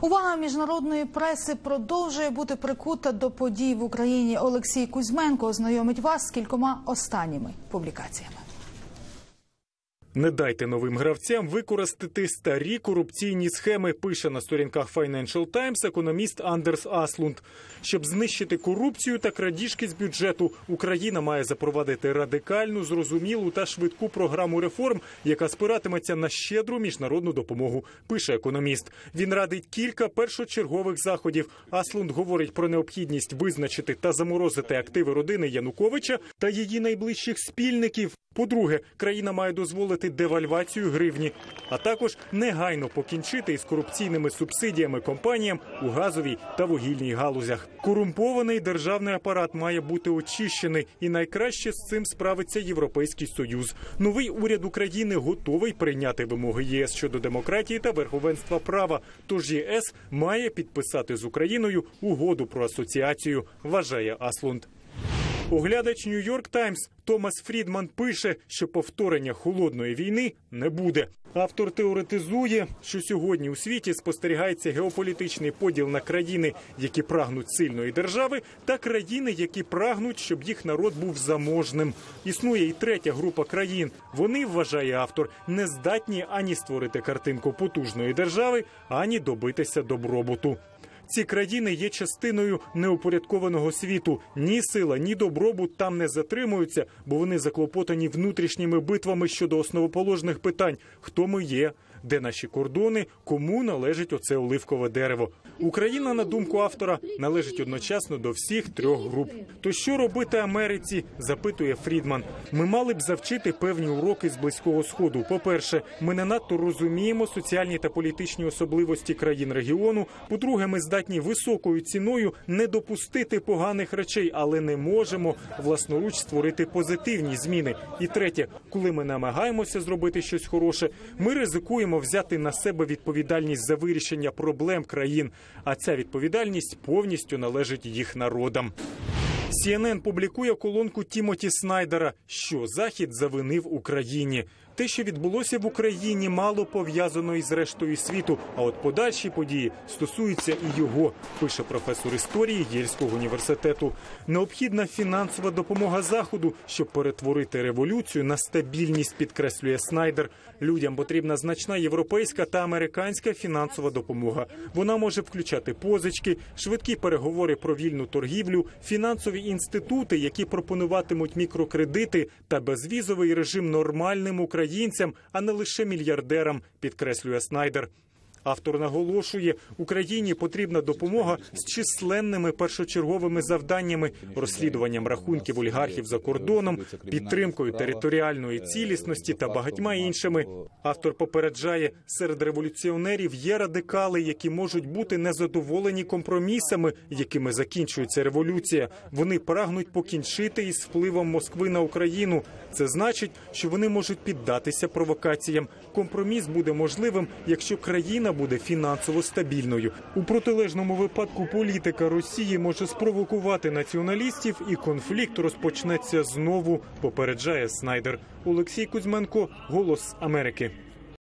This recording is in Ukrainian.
Увага міжнародної преси продовжує бути прикута до подій в Україні. Олексій Кузьменко ознайомить вас з кількома останніми публікаціями. Не дайте новим гравцям використати старі корупційні схеми. Пише на сторінках Financial Times економіст Андерс Аслунд. Щоб знищити корупцію та крадіжки з бюджету, Україна має запровадити радикальну, зрозумілу та швидку програму реформ, яка спиратиметься на щедру міжнародну допомогу. Пише економіст. Він радить кілька першочергових заходів. Аслунд говорить про необхідність визначити та заморозити активи родини Януковича та її найближчих спільників. По-друге, країна має дозволити девальвацію гривні, а також негайно покінчити із корупційними субсидіями компаніям у газовій та вугільній галузях. Корумпований державний апарат має бути очищений, і найкраще з цим справиться Європейський союз. Новий уряд України готовий прийняти вимоги єС щодо демократії та верховенства права. Тож ЄС має підписати з Україною угоду про асоціацію. Вважає Аслунд. Оглядач Нью-Йорк Таймс Томас Фрідман пише, що повторення холодної війни не буде. Автор теоретизує, що сьогодні у світі спостерігається геополітичний поділ на країни, які прагнуть сильної держави, та країни, які прагнуть, щоб їх народ був заможним. Існує і третя група країн. Вони вважає автор, не здатні ані створити картинку потужної держави, ані добитися добробуту. Ці країни є частиною неупорядкованого світу. Ні сила, ні добробут там не затримуються, бо вони заклопотані внутрішніми битвами щодо основоположних питань: хто ми є, де наші кордони, кому належить оце оливкове дерево. Україна, на думку автора, належить одночасно до всіх трьох груп. То що робити Америці? запитує Фрідман. Ми мали б завчити певні уроки з близького сходу. По перше, ми не надто розуміємо соціальні та політичні особливості країн регіону. По-друге, ми здатні високою ціною не допустити поганих речей, але не можемо власноруч створити позитивні зміни. І третє, коли ми намагаємося зробити щось хороше, ми ризикуємо взяти на себе відповідальність за вирішення проблем країн. А ця відповідальність повністю належить їх народам. CNN публікує колонку Тімоті Снайдера, що Захід завинив Україні. Те, що відбулося в Україні, мало пов'язано із рештою світу. А от подальші події стосуються і його, пише професор історії Єльського університету. Необхідна фінансова допомога заходу, щоб перетворити революцію на стабільність, підкреслює Снайдер. Людям потрібна значна європейська та американська фінансова допомога. Вона може включати позички, швидкі переговори про вільну торгівлю, фінансові інститути, які пропонуватимуть мікрокредити та безвізовий режим нормальним українцям, а не лише мільярдерам, підкреслює Снайдер. Автор наголошує, Україні потрібна допомога з численними першочерговими завданнями, розслідуванням рахунків олігархів за кордоном, підтримкою територіальної цілісності та багатьма іншими. Автор попереджає, серед революціонерів є радикали, які можуть бути незадоволені компромісами, якими закінчується революція. Вони прагнуть покінчити із впливом Москви на Україну. Це значить, що вони можуть піддатися провокаціям. Компроміс буде можливим, якщо країна буде фінансово стабільною. У протилежному випадку політика Росії може спровокувати націоналістів, і конфлікт розпочнеться знову. Попереджає Снайдер. Олексій Кузьменко, Голос Америки.